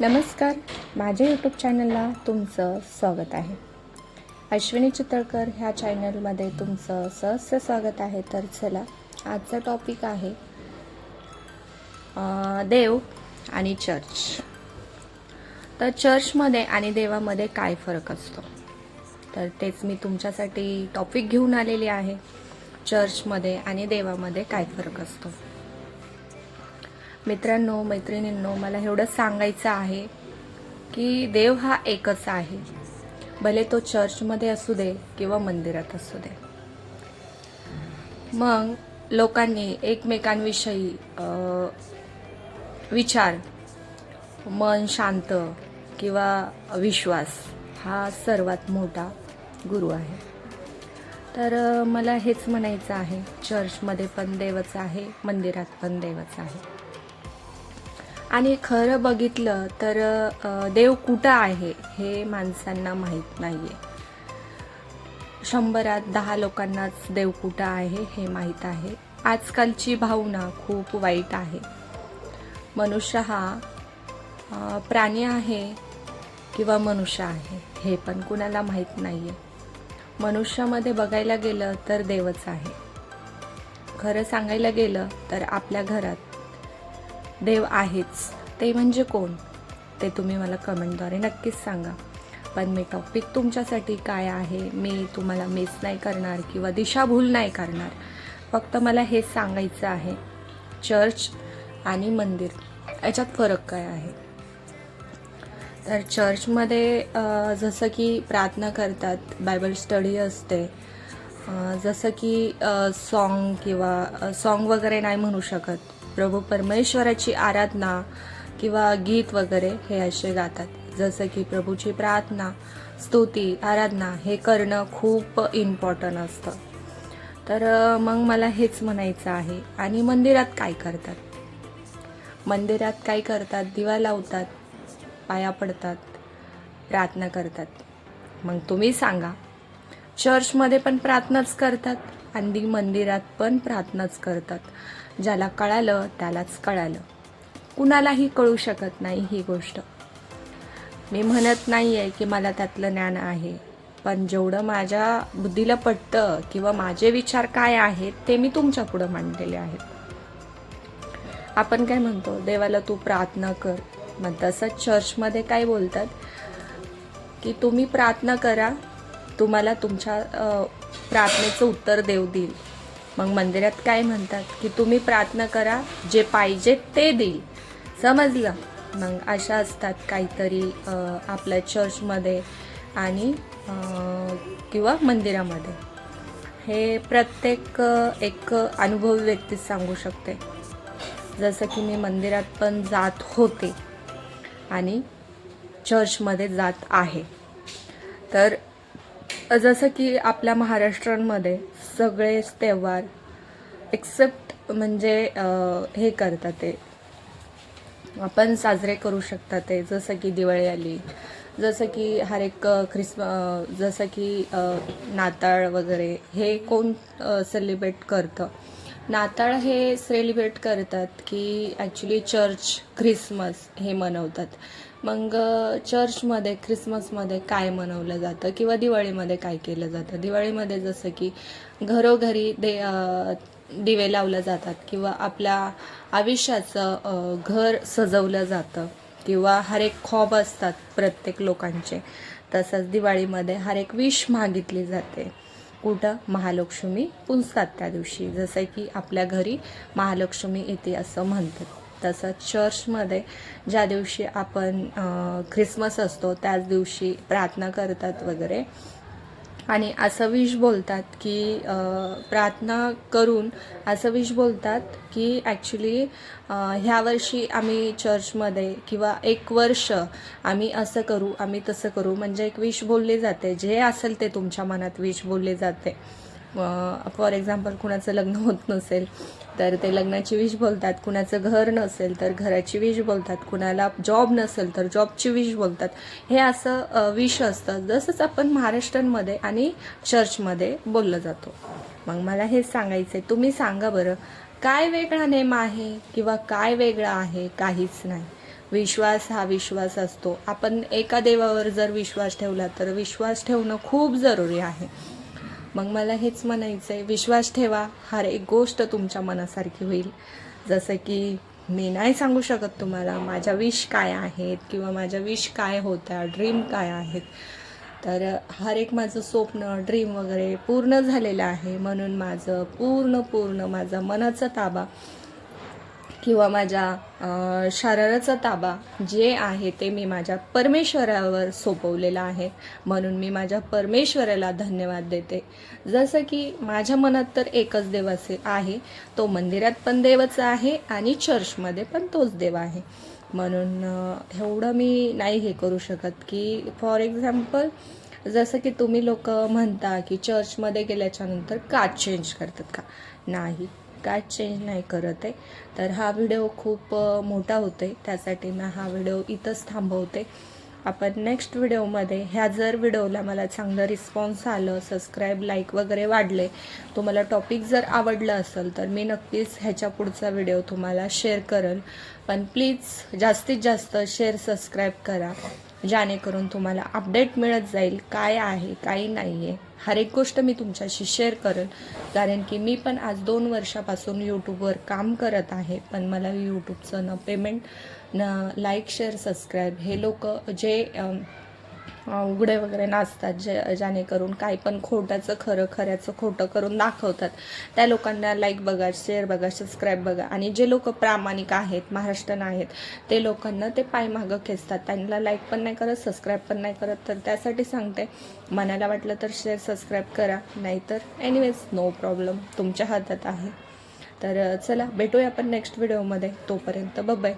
नमस्कार. माझ्या यूट्यूब चॅनलला तुमचं स्वागत आहे. अश्विनी चितळकर ह्या चॅनलमध्ये तुमचं सहस्य स्वागत आहे. तर चला आजचा टॉपिक आहे देव आणि चर्च तर चर्चमध्ये आणि देवामध्ये काय फरक असतो? तर तेच मी तुमच्यासाठी टॉपिक घेऊन आलेली आहे. चर्चमध्ये आणि देवामध्ये काय फरक असतो? मित्रांनो मैत्रिणींनो मला एवढंच सांगायचं आहे की देव हा एकच आहे. भले तो चर्चमध्ये असू दे किंवा मंदिरात असू दे. मग लोकांनी एकमेकांविषयी विचार मन शांत किंवा विश्वास हा सर्वात मोठा गुरु आहे. तर मला हेच म्हणायचं आहे. चर्चमध्ये पण देवच आहे मंदिरात पण देवच आहे. आणि खरं बघितलं तर देव कुठं आहे हे माणसांना माहीत नाही आहे शंभरात दहा लोकांनाच देव कुठं आहे हे माहीत आहे. आजकालची भावना खूप वाईट आहे. मनुष्य हा प्राणी आहे किंवा मनुष्य आहे हे पण कुणाला माहीत नाही आहे मनुष्यामध्ये बघायला गेलं तर देवच आहे. खरं सांगायला गेलं तर आपल्या घरात देव आहेच. ते म्हणजे कोण? ते तुम्ही मला कमेंटद्वारे नक्कीच सांगा. पण मी टॉपिक तुमच्यासाठी काय आहे? मी तुम्हाला मिस नाही करणार किंवा दिशाभूल नाही करणार. फक्त मला हे सांगायचं आहे. चर्च आणि मंदिर याच्यात फरक काय आहे? तर चर्चमध्ये जसं की प्रार्थना करतात बायबल स्टडी असते. जसं की सॉन्ग किंवा सॉन्ग वगैरे नाही म्हणू शकत. प्रभू परमेश्वराची आराधना किंवा गीत वगैरे हे असे गातात. जसं की प्रभूची प्रार्थना स्तुती आराधना हे करणं खूप इम्पॉर्टंट असतं. तर मग मला हेच म्हणायचं आहे. आणि मंदिरात काय करतात? मंदिरात काय करतात? दिवा लावतात पाया पडतात प्रार्थना करतात. मग तुम्ही सांगा. चर्चमध्ये पण प्रार्थनाच करतात? आणि मंदिरात पण प्रार्थनाच करतात. ज्याला कळालं त्यालाच कळालं. कुणालाही कळू शकत नाही ही गोष्ट. मी म्हणत नाही आहे की मला त्यातलं ज्ञान आहे. पण जेवढं माझ्या बुद्धीला पटतं किंवा माझे विचार काय आहेत ते मी तुमच्या पुढं मांडलेले आहेत. आपण काय म्हणतो? देवाला तू प्रार्थना कर. मग तसं चर्चमध्ये काय बोलतात? की तुम्ही प्रार्थना करा तुम्हाला तुमच्या प्रार्थनेचं उत्तर देव देईल. मग मंदिरात काय म्हणतात? की तुम्ही प्रार्थना करा जे पाहिजे ते देईल. समजलं? मग अशा असतात काहीतरी आपल्या चर्चमध्ये आणि किंवा मंदिरामध्ये. हे प्रत्येक एक अनुभवी व्यक्तीच सांगू शकते. जसं की मी मंदिरात पण जात होते आणि चर्चमध्ये जात आहे. तर जसं की आपल्या महाराष्ट्रांमध्ये सगळेच त्योहार एक्सेप्ट म्हणजे हे करतात ते. आपण साजरे करू शकतात ते. जसं की दिवाळी आली जसं की हर एक ख्रिसम जसं की नाताळ वगैरे हे कोण सेलिब्रेट करतं? नाताळ हे सेलिब्रेट करतात की ॲक्च्युली चर्च ख्रिसमस हे मनवतात. मग चर्चमध्ये ख्रिसमसमध्ये काय मनवलं जातं? किंवा दिवाळीमध्ये काय केलं जातं? दिवाळीमध्ये जसं की घरोघरी दे दिवे लावले जातात किंवा आपल्या आयुष्याचं घर सजवलं जातं. किंवा हर एक खॉब असतात प्रत्येक लोकांचे. तसंच दिवाळीमध्ये हर एक विश मागितली जाते. कुठं महालक्ष्मी पुंजतात त्या दिवशी. जसं की आपल्या घरी महालक्ष्मी येते असं म्हणतात. तसंच चर्चमध्ये ज्या दिवशी आपण ख्रिसमस असतो त्याच दिवशी प्रार्थना करतात वगैरे. आणि असं विश बोलतात की प्रार्थना करून असं विश बोलतात की ॲक्च्युली ह्या वर्षी आम्ही चर्चमध्ये किंवा एक वर्ष आम्ही असं करू आम्ही तसं करू. म्हणजे एक विश बोलले जाते. जे असेल ते तुमच्या मनात विश बोलले जाते. फॉर एक्झाम्पल कुणाचं लग्न होत नसेल तर ते लग्नाची विश बोलतात. कुणाचं घर नसेल तर घराची विश बोलतात. कुणाला जॉब नसेल तर जॉबची विश बोलतात. हे असं विष विश असतं. जसंच आपण महाराष्ट्रांमध्ये आणि चर्चमध्ये बोललं जातो. मग मला हेच सांगायचं आहे तुम्ही सांगा बरं काय वेगळा नेम आहे किंवा काय वेगळा आहे? काहीच नाही. विश्वास हा विश्वास असतो. आपण एका देवावर जर विश्वास ठेवला तर विश्वास ठेवणं खूप जरुरी आहे. मग मला हेच म्हणायचं आहे विश्वास ठेवा हर एक गोष्ट तुमच्या मनासारखी होईल. जसं की मी नाही सांगू शकत तुम्हाला माझ्या विश काय आहेत किंवा माझ्या विश काय होत्या ड्रीम काय आहेत. तर हर एक माझं स्वप्न ड्रीम वगैरे पूर्ण झालेलं आहे. म्हणून माझं पूर्ण पूर्ण माझा मनाचा ताबा किंवा माझ्या शरीराचा ताबा जे आहे ते मी माझ्या परमेश्वरावर सोपवलेलं आहे. म्हणून मी माझ्या परमेश्वराला धन्यवाद देते. जसं की माझ्या मनात तर एकच देव असे आहे. तो मंदिरात पण देवच आहे आणि चर्चमध्ये पण तोच देव आहे. म्हणून एवढं मी नाही हे करू शकत की फॉर एक्झाम्पल जसं की तुम्ही लोक म्हणता की चर्चमध्ये गेल्याच्यानंतर का चेंज करतात का? नाही. काय चेंज नाही करत आहे. तर हा व्हिडिओ खूप मोठा मोठा आहे त्यासाठी मी हा व्हिडिओ इथंच थांबवते. आपण नेक्स्ट व्हिडिओमध्ये ह्या जर व्हिडिओला मला चांगलं रिस्पॉन्स आलं सबस्क्राईब लाईक वगैरे वाढले तुम्हाला टॉपिक जर आवडलं असेल तर मी नक्कीच ह्याच्या पुढचा व्हिडिओ तुम्हाला शेअर करेल. पण प्लीज जास्तीत जास्त शेअर सबस्क्राईब करा. जेणेकरून तुम्हाला अपडेट मिळत जाईल. काय आहे काही नाही आहे हर एक गोष्ट मी तुमच्याशी शेअर करेल. कारण की मी पण आज दोन वर्षापासून यूट्यूबवर काम करत आहे. पण मला यूट्यूबचं न पेमेंट न लाईक शेअर सबस्क्राईब हे लोक जे उघडे वगैरे नाचतात जे जेणेकरून काय पण खोट्याचं खरं खऱ्याचं खोटं करून दाखवतात. त्या लोकांना लाईक बघा शेअर बघा सबस्क्राईब बघा. आणि जे लोक प्रामाणिक आहेत महाराष्ट्रन आहेत ते लोकांना ते पायमागं खेचतात. त्यांना लाईक पण नाही करत सबस्क्राईब पण नाही करत. तर त्यासाठी सांगते मनाला वाटलं तर शेअर सबस्क्राईब करा. नाहीतर एनिवेज नो प्रॉब्लेम तुमच्या हातात आहे. तर चला भेटूया आपण नेक्स्ट व्हिडिओमध्ये तोपर्यंत बाय